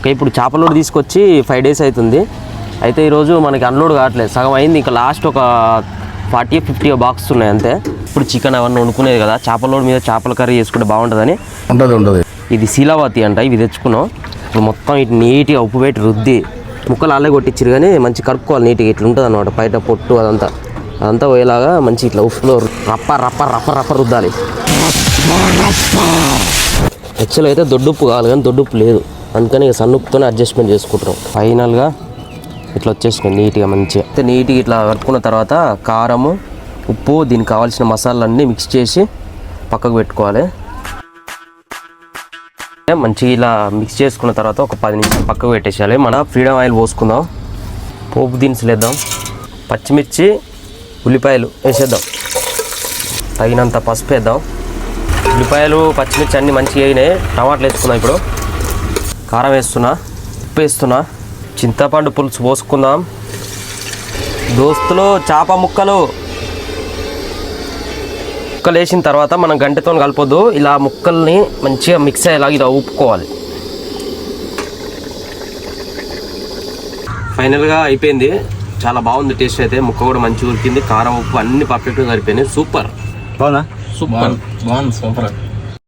Okay ఇప్పుడు చేపలోడు తీసుకొచ్చి five days అవుతుంది అయితే ఈరోజు మనకి అన్లోడ్ కావట్లేదు. సగం అయింది. ఇంకా లాస్ట్ ఒక ఫార్టీ ఫిఫ్టీ బాక్స్ ఉన్నాయి అంతే. ఇప్పుడు చికెన్ అవన్నీ వండుకునేది కదా చేపలోడు మీద చేపల కర్రీ చేసుకుంటే బాగుంటుందని. ఉంటుంది ఉంటుంది. ఇది శీలావతి అంట ఇవి తెచ్చుకున్నాం. ఇప్పుడు మొత్తం ఇటు నీట్గా ఉప్పు పెట్టి రుద్ది ముక్కలు అల్లే కొట్టించారు కానీ మంచి కలుపుకోవాలి నీట్గా. ఇట్లా ఉంటుంది అనమాట బయట పొట్టు అదంతా. అదంతా పోయేలాగా మంచి ఇట్లా ఉప్పులో రప్ప రప్ప రప్ప రప్ప రుద్దాలి. యాక్చువల్ అయితే దొడ్డుప్పు కావాలి కానీ దొడ్డుప్పు లేదు. అందుకని ఇక సన్నుప్పుతోనే అడ్జస్ట్మెంట్ చేసుకుంటాం ఫైనల్గా ఇట్లా వచ్చేసినాయి నీట్గా మంచిగా. అయితే నీట్గా ఇట్లా కలుపుకున్న తర్వాత కారము ఉప్పు దీనికి కావాల్సిన మసాలాలన్నీ మిక్స్ చేసి పక్కకు పెట్టుకోవాలి. మంచిగా ఇలా మిక్స్ చేసుకున్న తర్వాత ఒక పది నిమిషాలు పక్కకు పెట్టేసేయాలి. మన ఫ్రీడమ్ ఆయిల్ పోసుకుందాం. పోపు దినుసులు వేద్దాం పచ్చిమిర్చి ఉల్లిపాయలు వేసేద్దాం. తగినంత పసుపు వేద్దాం. ఉల్లిపాయలు పచ్చిమిర్చి అన్నీ మంచిగా అయినాయి. టమాటాలు వేసుకుందాం ఇప్పుడు. కారం వేస్తున్నా ఉప్పు వేస్తున్నా చింతపండు పులుసు పోసుకుందాం. దోస్తులు చేప ముక్కలు. ముక్కలు వేసిన తర్వాత మనం గంటతో కలపొద్దు. ఇలా ముక్కల్ని మంచిగా మిక్స్ అయ్యేలాగా ఇలా ఊపుకోవాలి. ఫైనల్గా అయిపోయింది. చాలా బాగుంది టేస్ట్ అయితే. ముక్క కూడా మంచిగా ఉడికింది. కారం ఉప్పు అన్ని పర్ఫెక్ట్గా సరిపోయినాయి సూపర్. బాగుందా? సూపర్. బాగుంది. సూపర్.